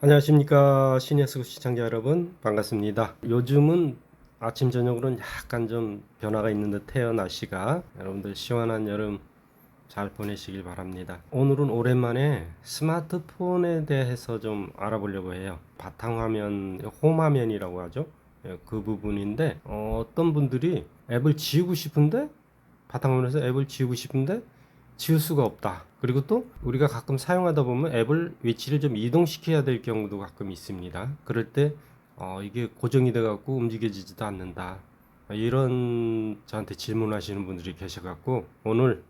안녕하십니까 시니어스구 시청자 여러분. 반갑습니다. 요즘은 아침 저녁으로는 약간 좀 변화가 있는 듯해요 날씨가 여러분들 시원한 여름 잘 보내시길 바랍니다. 오늘은 오랜만에 스마트폰에 대해서 좀 알아보려고 해요. 바탕화면 홈화면이라고 하죠? 예, 그 부분인데 어, 어떤 분들이 앱을 지우고 싶은데 바탕화면에서 앱을 지우고 싶은데 지울 수가 없다. 그리고 또 우리가 가끔 사용하다 보면 앱을 위치를 좀 이동시켜야 될 경우도 가끔 있습니다. 그럴 때 어, 이게 고정이 돼 갖고 움직여지지도 않는다. 이런 저한테 질문하시는 분들이 계셔 갖고 오늘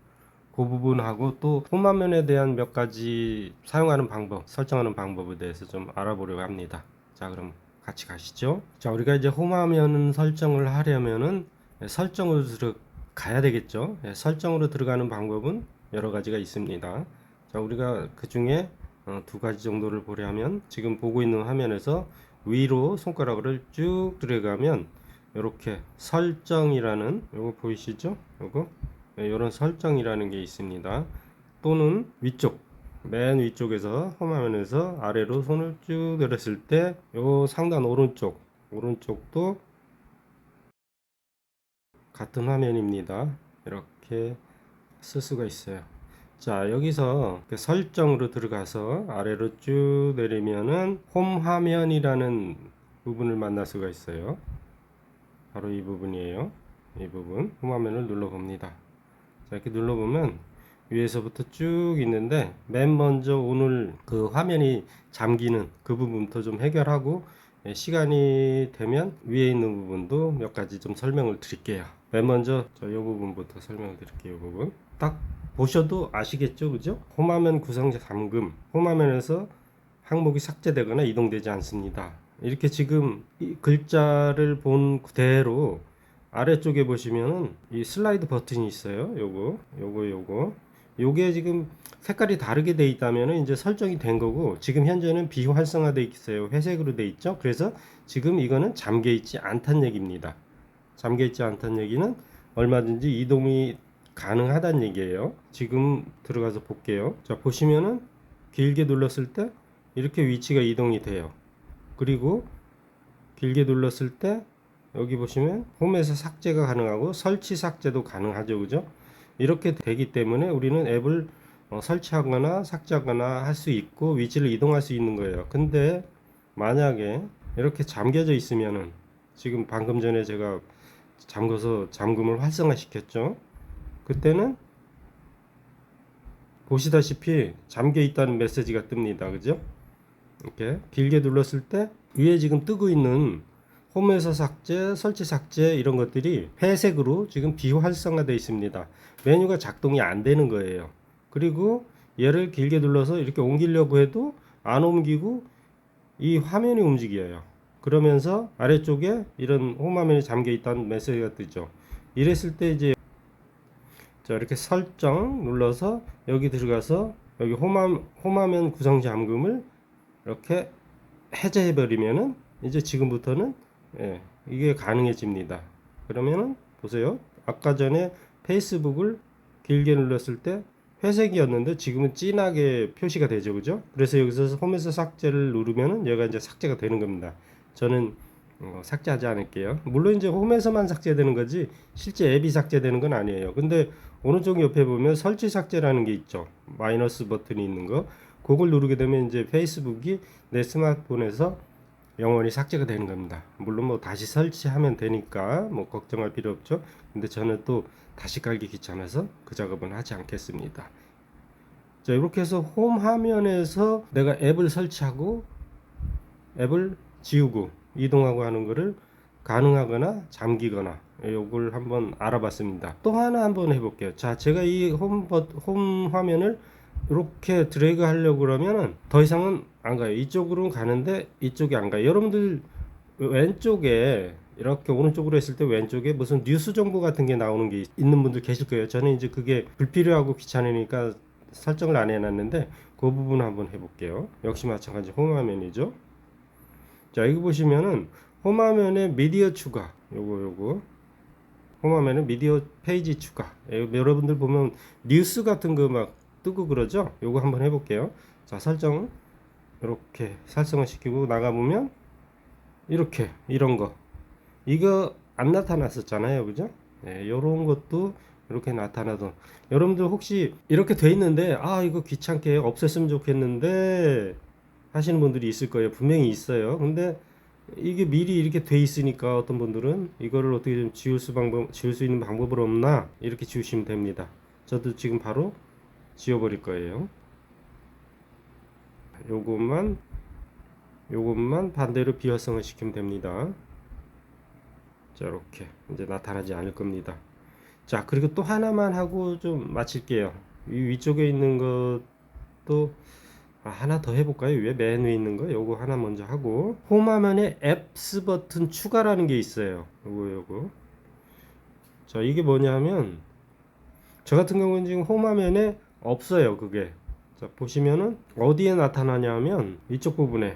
그 부분하고 또 홈화면에 대한 몇 가지 사용하는 방법, 설정하는 방법에 대해서 좀 알아보려고 합니다. 자, 그럼 같이 가시죠. 자, 우리가 이제 홈화면 설정을 하려면은 설정으로 들어가야 되겠죠. 예, 설정으로 들어가는 방법은 여러 가지가 있습니다. 자, 우리가 그 중에 어, 두 가지 정도를 보려면 지금 보고 있는 화면에서 위로 손가락을 쭉 들어가면 이렇게 설정이라는 요거 보이시죠? 요거 이런 설정이라는 게 있습니다. 또는 위쪽 맨 위쪽에서 홈화면에서 아래로 손을 쭉 내렸을 때 요 상단 오른쪽 오른쪽도 같은 화면입니다. 이렇게 쓸 수가 있어요. 자, 여기서 그 설정으로 들어가서 아래로 쭉 내리면은 홈 화면이라는 부분을 만날 수가 있어요. 바로 이 부분이에요. 이 부분. 홈 화면을 눌러 봅니다. 자, 이렇게 눌러 보면 위에서부터 쭉 있는데 맨 먼저 오늘 그 화면이 잠기는 그 부분부터 좀 해결하고 예, 시간이 되면 위에 있는 부분도 몇 가지 좀 설명을 드릴게요. 맨 먼저 저 이 부분부터 설명을 드릴게요. 이 부분. 딱 보셔도 아시겠죠, 그죠? 홈화면 구성 잠금, 홈화면에서 항목이 삭제되거나 이동되지 않습니다. 이렇게 지금 이 글자를 본 그대로 아래쪽에 보시면은 이 슬라이드 버튼이 있어요. 요거, 요거, 요거. 요게 지금 색깔이 다르게 돼 있다면은 이제 설정이 된 거고 지금 현재는 비활성화돼 있어요. 회색으로 돼 있죠. 그래서 지금 이거는 잠겨 있지 않다는 얘기입니다. 잠겨 있지 않다는 얘기는 얼마든지 이동이 가능하다는 얘기예요. 지금 들어가서 볼게요. 자, 보시면은 길게 눌렀을 때 이렇게 위치가 이동이 돼요. 그리고 길게 눌렀을 때 여기 보시면 홈에서 삭제가 가능하고 설치 삭제도 가능하죠. 그죠? 이렇게 되기 때문에 우리는 앱을 어, 설치하거나 삭제하거나 할 수 있고 위치를 이동할 수 있는 거예요. 근데 만약에 이렇게 잠겨져 있으면은 지금 방금 전에 제가 잠궈서 잠금을 활성화 시켰죠. 그때는 보시다시피 잠겨 있다는 메시지가 뜹니다. 그죠? 이렇게 길게 눌렀을 때 위에 지금 뜨고 있는 홈에서 삭제, 설치 삭제 이런 것들이 회색으로 지금 비활성화되어 있습니다. 메뉴가 작동이 안 되는 거예요. 그리고 얘를 길게 눌러서 이렇게 옮기려고 해도 안 옮기고 이 화면이 움직여요. 그러면서 아래쪽에 이런 홈 화면이 잠겨 있다는 메시지가 뜨죠. 이랬을 때 이제 자 이렇게 설정 눌러서 여기 들어가서 여기 홈화, 홈화면 구성 잠금을 이렇게 해제해 버리면은 이제 지금부터는 예, 이게 가능해집니다. 그러면은 보세요. 아까 전에 페이스북을 길게 눌렀을 때 회색이었는데 지금은 진하게 표시가 되죠. 그죠? 그래서 여기서 홈에서 삭제를 누르면은 얘가 이제 삭제가 되는 겁니다. 저는 어, 삭제하지 않을게요. 물론 이제 홈에서만 삭제되는 거지 실제 앱이 삭제되는 건 아니에요. 근데 오른쪽 옆에 보면 설치 삭제라는 게 있죠. 마이너스 버튼이 있는 거. 그걸 누르게 되면 이제 페이스북이 내 스마트폰에서 영원히 삭제가 되는 겁니다. 물론 뭐 다시 설치하면 되니까 뭐 걱정할 필요 없죠. 근데 저는 또 다시 깔기 귀찮아서 그 작업은 하지 않겠습니다. 자, 이렇게 해서 홈 화면에서 내가 앱을 설치하고 앱을 지우고 이동하고 하는 거를 가능하거나 잠기거나 요걸 한번 알아봤습니다. 또 하나 한번 해볼게요. 자, 제가 이 홈, 버- 홈 화면을 이렇게 드래그 하려고 그러면은 더 이상은 안 가요. 이쪽으로 가는데 이쪽이 안 가요. 여러분들 왼쪽에 이렇게 오른쪽으로 했을 때 왼쪽에 무슨 뉴스 정보 같은 게 나오는 게 있는 분들 계실 거예요. 저는 이제 그게 불필요하고 귀찮으니까 설정을 안 해놨는데 그 부분 한번 해볼게요. 역시 마찬가지 홈 화면이죠. 자, 여기 보시면은 홈화면에 미디어 추가. 요거 요거. 홈화면에 미디어 페이지 추가. 예, 여러분들 보면 뉴스 같은 거 막 뜨고 그러죠? 요거 한번 해 볼게요. 자, 설정 이렇게 살성화시키고 나가 보면 이렇게 이런 거 이거 안 나타났었잖아요 그죠 네, 요런 것도 이렇게 나타나던 여러분들 혹시 이렇게 돼 있는데 아 이거 귀찮게 없앴으면 좋겠는데 하시는 분들이 있을 거예요 분명히 있어요 근데 이게 미리 이렇게 돼 있으니까 어떤 분들은 이거를 어떻게 좀 지울 수 방법 지울 수 있는 방법은 없나 이렇게 지우시면 됩니다 저도 지금 바로 지워버릴 거예요 요것만 요것만 반대로 비활성화 시키면 됩니다. 자, 이렇게 이제 나타나지 않을 겁니다. 자, 그리고 또 하나만 하고 좀 마칠게요. 이 위쪽에 있는 것도 아, 하나 더 해볼까요? 위에 맨 위에 있는 거 요거 하나 먼저 하고 홈 화면에 앱스 버튼 추가라는 게 있어요. 요거 요거. 자, 이게 뭐냐면 저 같은 경우는 지금 홈 화면에 없어요. 그게. 자, 보시면은 어디에 나타나냐면 이쪽 부분에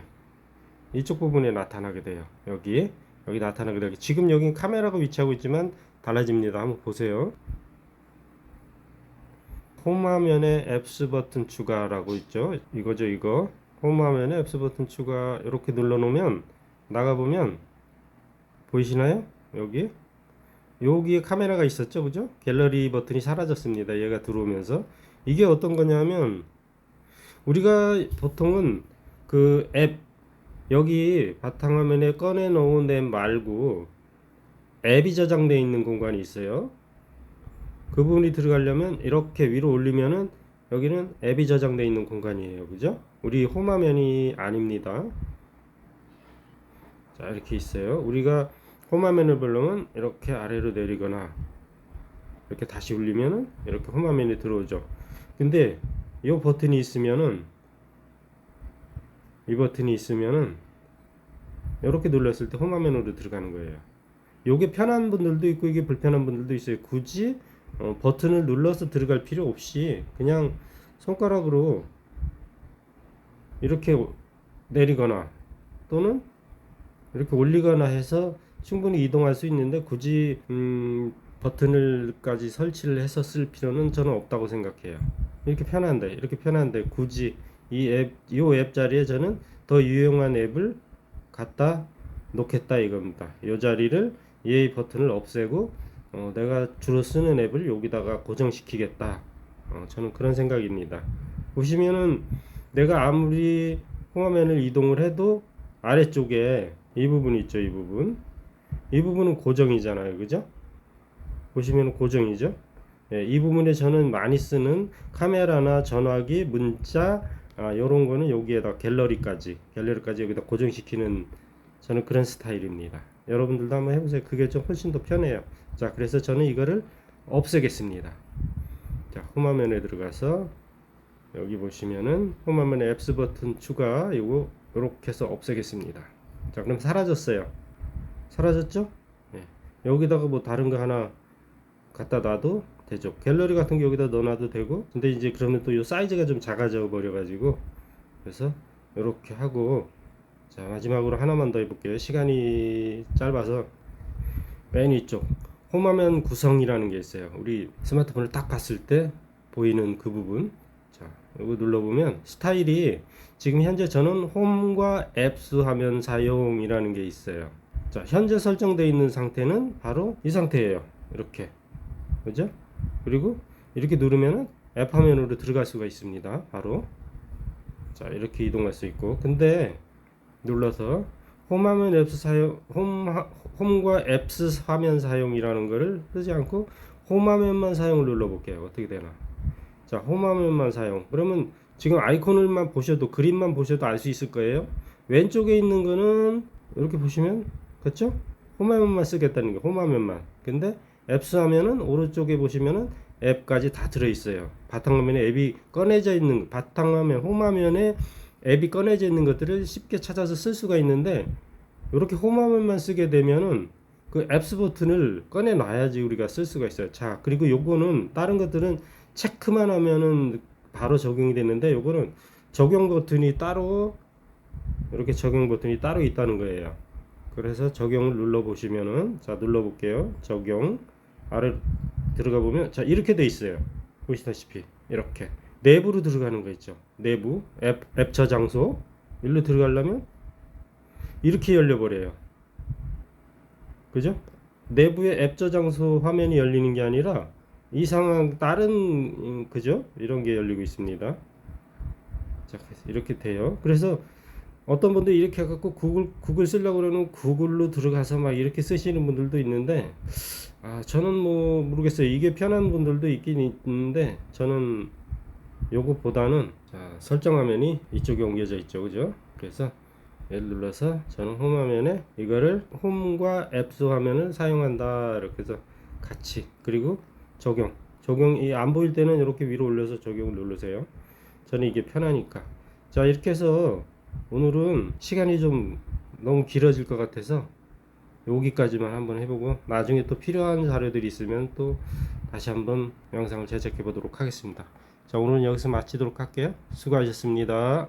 이쪽 부분에 나타나게 돼요. 여기 여기 나타나게 돼요. 지금 여기 카메라가 위치하고 있지만 달라집니다. 한번 보세요. 홈 화면에 앱스 버튼 추가라고 있죠. 이거죠, 이거. 홈 화면에 앱스 버튼 추가 이렇게 눌러 놓으면 나가 보면 보이시나요? 여기 여기에 카메라가 있었죠, 그죠? 갤러리 버튼이 사라졌습니다. 얘가 들어오면서 이게 어떤 거냐면 우리가 보통은 그 앱 여기 바탕화면에 꺼내 놓은 앱 말고 앱이 저장되어 있는 공간이 있어요. 그 부분이 들어가려면 이렇게 위로 올리면은 여기는 앱이 저장되어 있는 공간이에요. 그죠? 우리 홈 화면이 아닙니다. 자, 이렇게 있어요. 우리가 홈 화면을 보려면 이렇게 아래로 내리거나 이렇게 다시 올리면은 이렇게 홈 화면에 들어오죠. 근데 이 버튼이 있으면은 이 버튼이 있으면은 이렇게 눌렀을 때 홈 화면으로 들어가는 거예요. 요게 편한 분들도 있고 이게 불편한 분들도 있어요. 굳이 어, 버튼을 눌러서 들어갈 필요 없이 그냥 손가락으로 이렇게 내리거나 또는 이렇게 올리거나 해서 충분히 이동할 수 있는데 굳이 음, 버튼을까지 설치를 해서 쓸 필요는 저는 없다고 생각해요. 이렇게 편한데 이렇게 편한데 굳이 이 앱 이앱 자리에 저는 더 유용한 앱을 갖다 놓겠다 이겁니다. 이 자리를 이 버튼을 없애고 어, 내가 주로 쓰는 앱을 여기다가 고정시키겠다. 어, 저는 그런 생각입니다. 보시면은 내가 아무리 홈화면을 이동을 해도 아래쪽에 이 부분 있죠, 이 부분. 이 부분은 고정이잖아요, 그죠? 보시면 고정이죠. 예, 이 부분에 저는 많이 쓰는 카메라나 전화기, 문자 아, 요런 거는 여기에다 갤러리까지 갤러리까지 여기다 고정시키는 저는 그런 스타일입니다. 여러분들도 한번 해보세요. 그게 좀 훨씬 더 편해요. 자, 그래서 저는 이거를 없애겠습니다. 자, 홈화면에 들어가서 여기 보시면은 홈화면에 앱스 버튼 추가 이거 이렇게 해서 없애겠습니다. 자, 그럼 사라졌어요. 사라졌죠? 예. 여기다가 뭐 다른 거 하나 갖다 놔도 되죠. 갤러리 같은 거 여기다 넣어놔도 되고, 근데 이제 그러면 또 이 사이즈가 좀 작아져 버려가지고, 그래서 이렇게 하고, 자 마지막으로 하나만 더 해볼게요. 시간이 짧아서 맨 위쪽 홈화면 구성이라는 게 있어요. 우리 스마트폰을 딱 봤을 때 보이는 그 부분. 자, 이거 눌러보면 스타일이 지금 현재 저는 홈과 앱스 화면 사용이라는 게 있어요. 자, 현재 설정되어 있는 상태는 바로 이 상태예요. 이렇게. 그죠? 그리고 이렇게 누르면은 앱 화면으로 들어갈 수가 있습니다. 바로. 자, 이렇게 이동할 수 있고. 근데 눌러서 홈화면 앱스 사용 홈 홈과 앱스 화면 사용이라는 거를 쓰지 않고 홈화면만 사용을 눌러 볼게요. 어떻게 되나? 자, 홈화면만 사용. 그러면 지금 아이콘을만 보셔도 그림만 보셔도 알 수 있을 거예요. 왼쪽에 있는 거는 이렇게 보시면 그렇죠? 홈화면만 쓰겠다는 게 홈화면만. 근데 앱스 화면은 오른쪽에 보시면은 앱까지 다 들어 있어요. 바탕화면에 앱이 꺼내져 있는 바탕화면 홈화면에 앱이 꺼내져 있는 것들을 쉽게 찾아서 쓸 수가 있는데 이렇게 홈화면만 쓰게 되면은 그 앱스 버튼을 꺼내 놔야지 우리가 쓸 수가 있어요. 자, 그리고 요거는 다른 것들은 체크만 하면은 바로 적용이 되는데 요거는 적용 버튼이 따로 이렇게 적용 버튼이 따로 있다는 거예요. 그래서 적용을 눌러 보시면은 자, 눌러 볼게요. 적용 아래 들어가 보면 자, 이렇게 돼 있어요. 보시다시피 이렇게 내부로 들어가는 거 있죠. 내부 앱, 앱 저장소 일로 들어가려면 이렇게 열려버려요. 그죠? 내부의 앱 저장소 화면이 열리는 게 아니라 이상한 다른 음, 그죠? 이런 게 열리고 있습니다. 자, 이렇게 돼요. 그래서 어떤 분들 이렇게 해갖고 구글 구글 쓰려고 그러면 구글로 들어가서 막 이렇게 쓰시는 분들도 있는데 아 저는 뭐 모르겠어요. 이게 편한 분들도 있긴 있는데 저는 요것보다는 자 설정 화면이 이쪽에 옮겨져 있죠, 그죠? 그래서 얘를 눌러서 저는 홈 화면에 이거를 홈과 앱스 화면을 사용한다 이렇게 해서 같이 그리고 적용 적용이 안 보일 때는 이렇게 위로 올려서 적용을 누르세요. 저는 이게 편하니까 자 이렇게 해서 오늘은 시간이 좀 너무 길어질 것 같아서 여기까지만 한번 해보고 나중에 또 필요한 자료들이 있으면 또 다시 한번 영상을 제작해 보도록 하겠습니다. 자 오늘은 여기서 마치도록 할게요. 수고하셨습니다.